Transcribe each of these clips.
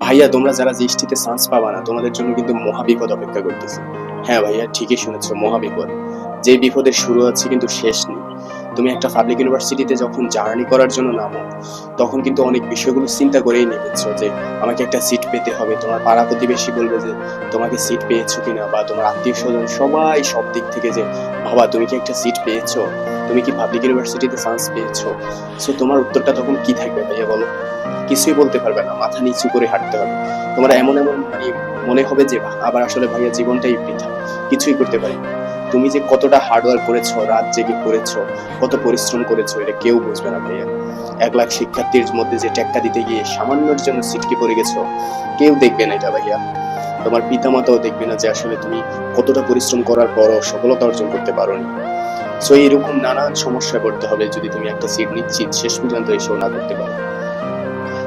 ভাইয়া, তোমরা যারা জিএসটিতে চান্স পাবা না, তোমাদের জন্য কিন্তু মহাবিপদ অপেক্ষা করতেছে। হ্যাঁ ভাইয়া, ঠিকই শুনেছো, মহাবিপদ। যে বিপদের শুরু আছে কিন্তু শেষ নেই। তুমি একটা পাবলিক ইউনিভার্সিটিতে যখন জার্নি করার জন্য নামো, তখন কিন্তু অনেক বিষয়গুলো চিন্তা করেই নেমেছো যে, আমাকে একটা সিট পেতে হবে। তোমার পাড়া প্রতিবেশী বলবে যে, তোমাকে সিট পেয়েছ কিনা? বা তোমার আত্মীয় স্বজন সবাই সব দিক থেকে যে, বাবা, তুমি কি একটা সিট পেয়েছ? তুমি কি পাবলিক ইউনিভার্সিটিতে চান্স পেয়েছ? সো তোমার উত্তরটা তখন কি থাকবে ভাইয়া বলো? কিছুই বলতে পারবে না, মাথা নিচু করে হাঁটতে হবে। তোমার এমন এমন মানে মনে হবে যে আবার আসলে ভাইয়া জীবনটাই বৃথা, কিছুই করতে পারি না। তুমি যে কতটা হার্ডওয়ার্ক করেছ, রাত জেগে করেছ, কত পরিশ্রম করেছ, এটা কেউ বুঝবে না ভাইয়া। এক লাখ শিক্ষার্থীর মধ্যে যে ট্যাক্কা দিতে গিয়ে সামান্যর জন্য সিটকে পড়ে গেছো, কেউ দেখবে না এটা ভাইয়া। তোমার পিতামাতাও দেখবে না যে, আসলে তুমি কতটা পরিশ্রম করার পরও সফলতা অর্জন করতে পারোনি। সো এরকম নানান সমস্যায় পড়তে হবে যদি তুমি একটা সিট নিশ্চিত শেষ পর্যন্ত এসেও না করতে পারো।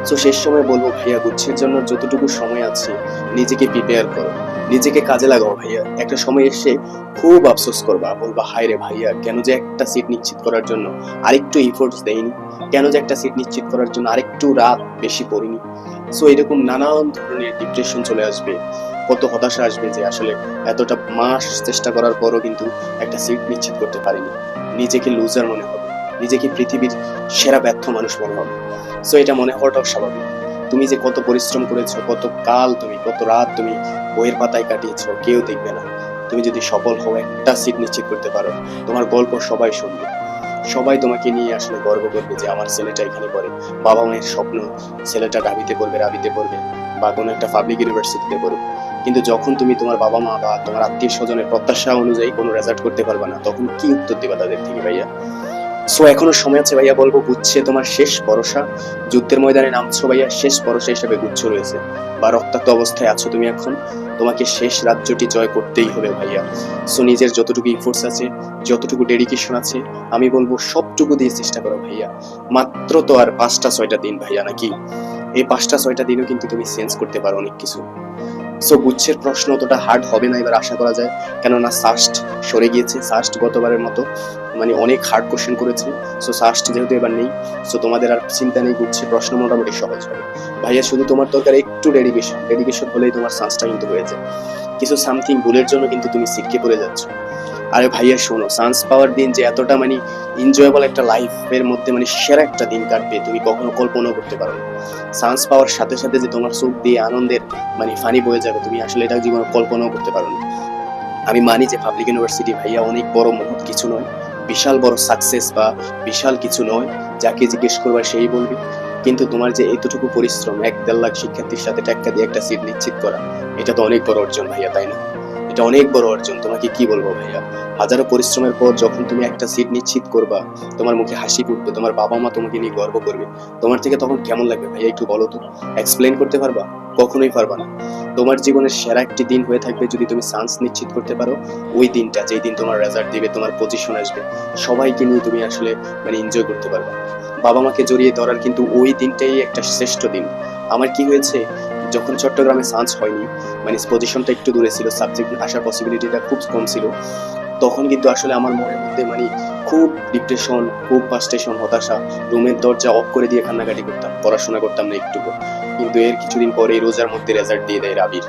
তো শেষ সময় বলব, ভাইয়া, গুচ্ছের জন্য যতটুকু সময় আছে, নিজেকে প্রিপেয়ার করো। নিজেকে কাজে লাগাও, ভাইয়া। একটা সময় এসে খুব আফসোস করবা, বলবা, হায় রে ভাইয়া, কেন যে একটা সিট নিশ্চিত করার জন্য আরেকটু ইফোর্টস দেয়নি কেন যে একটা সিট নিশ্চিত করার জন্য আরেকটু রাত বেশি পড়িনি সো এরকম নানান ধরনের ডিপ্রেশন চলে আসবে। কত হতাশা আসবে যে আসলে এতটা মাস চেষ্টা করার পরও কিন্তু একটা সিট নিশ্চিত করতে পারিনি। নিজেকে লুজার মনে হবে। নিজেকে পৃথিবীর সেরা ব্যর্থ মানুষ মনে হবে। সো এটা মনে হওয়াটাও স্বাভাবিক। তুমি যে কত পরিশ্রম করেছ, কত কাল তুমি, কত রাত তুমি বইয়ের পাতায় কাটিয়েছো, কেউ দেখবে না। তুমি যদি সফল হও, একটা সিট নিশ্চিত করতে পারো। তোমার গল্প সবাই শুনবে। সবাই তোমাকে নিয়ে আসলে গর্ব করবে যে, আমার ছেলেটা এখানে পড়ে। বাবা মায়ের স্বপ্ন, ছেলেটা রাবিতে পড়বে রাবিতে পড়বে, বা কোনো একটা পাবলিক ইউনিভার্সিটিতে পড়বে কিন্তু যখন তুমি তোমার বাবা মা বা তোমার আত্মীয় স্বজনের প্রত্যাশা অনুযায়ী কোনো রেজাল্ট করতে পারবে না, তখন কি উত্তর দিবা তাদের থেকে, ভাইয়া? সো এখনও সময় আছে ভাইয়া, বলব গুচ্ছে তোমার শেষ ভরসা। যুদ্ধের ময়দানে নামছো ভাইয়া, শেষ ভরসা হিসেবে গুচ্ছ রয়েছে। বা রক্তাক্ত অবস্থায় আছো তুমি এখন, তোমাকে শেষ রাজ্যটি জয় করতেই হবে ভাইয়া। সো নিজের যতটুকু ইফোর্টস আছে, যতটুকু ডেডিকেশন আছে, আমি বলব সবটুকু দিয়ে চেষ্টা করো ভাইয়া। মাত্র তো আর পাঁচটা, ছয়টা দিন ভাইয়া নাকি? এই পাঁচটা, ছয়টা দিনও কিন্তু তুমি চেঞ্জ করতে পারো অনেক কিছু। সো গুচ্ছের প্রশ্ন অতটা হার্ড হবে না, এবার আশা করা যায়। কেননা সার্স্ট সরে গিয়েছে সার্স্ট গতবারের মতো। মানে অনেক হার্ড কোশ্চেন করেছে। সো সাস্ট যেহেতু এবার নেই সো তোমাদের আর চিন্তা নেই, গুচ্ছের প্রশ্ন মোটামুটি সহজ হবে। ভাইয়া, শুধু তোমার দরকার একটু ডেডিকেশন ডেডিকেশন হলেই তোমার সার্সটা কিন্তু হয়ে যায়। কিছু সামথিং ভুলের জন্য কিন্তু তুমি সিটকে পড়ে যাচ্ছ। আরে ভাইয়া, শোনো চান্স পাওয়ার দিন যে এতটা মানে এনজয়েবল একটা লাইফের মধ্যে মানে সেরা একটা দিন কাটবে, তুমি কখনো কল্পনাও করতে পারো না। চান্স পাওয়ার সাথে সাথে যে তোমার চোখ দিয়ে আনন্দের মানে ফানি বয়ে যাবে, তুমি আসলে এটা জীবনে কল্পনাও করতে পারো না। আমি মানি যে পাবলিক ইউনিভার্সিটি ভাইয়া অনেক বড় মহৎ কিছু নয়, বিশাল বড় সাকসেস বা বিশাল কিছু নয়, যাকে জিজ্ঞেস করবা সেই বলবে। কিন্তু তোমার যে এতটুকু পরিশ্রম, এক দেড় লাখ শিক্ষার্থীর সাথে টাক্কা দিয়ে একটা সিট নিশ্চিত করা, এটা তো অনেক বড় অর্জন ভাইয়া, তাই না? এটা অনেক বড় অর্জন। তোমাকে কি বলব ভাইয়া? হাজারো পরিশ্রমের পর যখন তুমি একটা সিট নিশ্চিত করবা, তোমার মুখে হাসি ফুটবে, তোমার বাবা মা তোমাকে নিয়ে গর্ব করবে। তোমার থেকে তখন কেমন লাগবে ভাইয়া একটু বলো তো? এক্সপ্লেন করতে পারবা? কখনোই পারবা না। তোমার জীবনের সেরা একটি দিন হয়ে থাকবে যদি তুমি চান্স নিশ্চিত করতে পারো। ওই দিনটা, যেই দিন তোমার রেজাল্ট দিবে, তোমার পজিশন আসবে। সবাইকে নিয়ে তুমি আসলে মানে এনজয় করতে পারবে। বাবা মাকে জড়িয়ে ধরার কিন্তু ওই দিনটাই একটা শ্রেষ্ঠ দিন। আমার কি হয়েছে? যখন চট্টগ্রামে চান্স হয়নি মানে পজিশনটা একটু দূরে ছিল সাবজেক্ট আসার পসিবিলিটিটা খুব কম ছিল। তখন কিন্তু আসলে আমার মনের মধ্যে মানে খুব ডিপ্রেশন খুব ফাস্ট্রেশন হতাশা, রুমের দরজা অফ করে দিয়ে কান্নাকাটি করতাম, পড়াশোনা করতাম না একটুকু কিন্তু এর কিছুদিন পরে রোজার মধ্যে রেজাল্ট দিয়ে দেয় রাবির।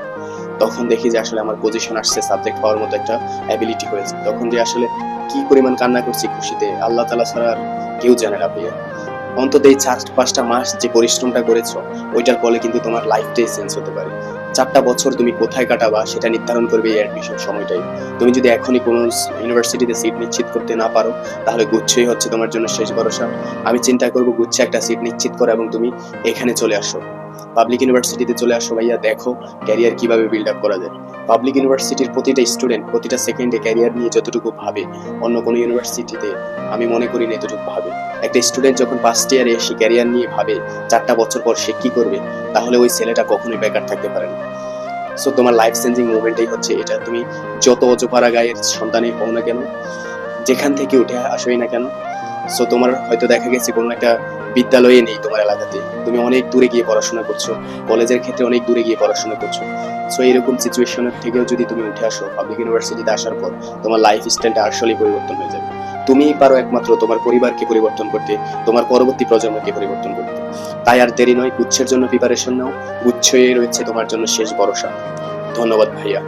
তখন দেখি যে আসলে আমার পজিশন আসছে সাবজেক্ট পাওয়ার মতো একটা অ্যাবিলিটি হয়েছে। তখন যে আসলে কি পরিমাণ কান্না করছি খুশিতে, আল্লাহ তালা ছাড়া কেউ জানে না ভাইয়া। অন্তত এই চার পাঁচটা মাস যে পরিশ্রমটা করেছ, ওইটার ফলে কিন্তু তোমার লাইফটাই চেঞ্জ হতে পারে। চারটা বছর তুমি কোথায় কাটাবা সেটা নির্ধারণ করবে এই অ্যাডমিশন সময়টাই। তুমি যদি এখনই কোনো ইউনিভার্সিটিতে সিট নিশ্চিত করতে না পারো, তাহলে গুচ্ছই হচ্ছে তোমার জন্য শেষ ভরসা। আমি চিন্তা করব গুচ্ছে একটা সিট নিশ্চিত করো এবং তুমি এখানে চলে আসো। পাবলিক ইউনিভার্সিটিতে চলে আসো ভাইয়া, দেখো ক্যারিয়ার কীভাবে বিল্ড আপ করা যায়। পাবলিক ইউনিভার্সিটির প্রতিটা স্টুডেন্ট প্রতিটা সেকেন্ডে ক্যারিয়ার নিয়ে যতটুকু ভাবে, অন্য কোনো ইউনিভার্সিটিতে আমি মনে করি না এতটুকু ভাবে। একটা স্টুডেন্ট যখন ফার্স্ট ইয়ারে এসে ক্যারিয়ার নিয়ে ভাবে, চারটা বছর পর সে কি করবে, তাহলে ওই ছেলেটা কখনোই বেকার থাকতে পারে না। সো তোমার লাইফ চেঞ্জিং মুভমেন্টই হচ্ছে এটা। তুমি যত অজপাড়া গায়ের সন্তানই হও না কেন, যেখান থেকে উঠে আসোই না কেন। সো তোমার হয়তো দেখা গেছে কোনো একটা বিদ্যালয়ে নেই তোমার এলাকাতে। তুমি অনেক দূরে গিয়ে পড়াশোনা করছ, কলেজের ক্ষেত্রে অনেক দূরে গিয়ে পড়াশোনা করছ। সো এরকম সিচুয়েশনের থেকেও যদি তুমি উঠে আসো পাবলিক ইউনিভার্সিটিতে আসার পর তোমার লাইফ স্টাইলটা আসলেই পরিবর্তন হয়ে যাবে। তুমিই পারো একমাত্র তোমার পরিবারকে পরিবর্তন করতে, তোমার পরবর্তী প্রজন্মকে পরিবর্তন করতে। তাই আর দেরি নয়, গুচ্ছের জন্য প্রিপারেশন নাও। গুচ্ছই রয়েছে তোমার জন্য শেষ ভরসা। ধন্যবাদ ভাইয়া।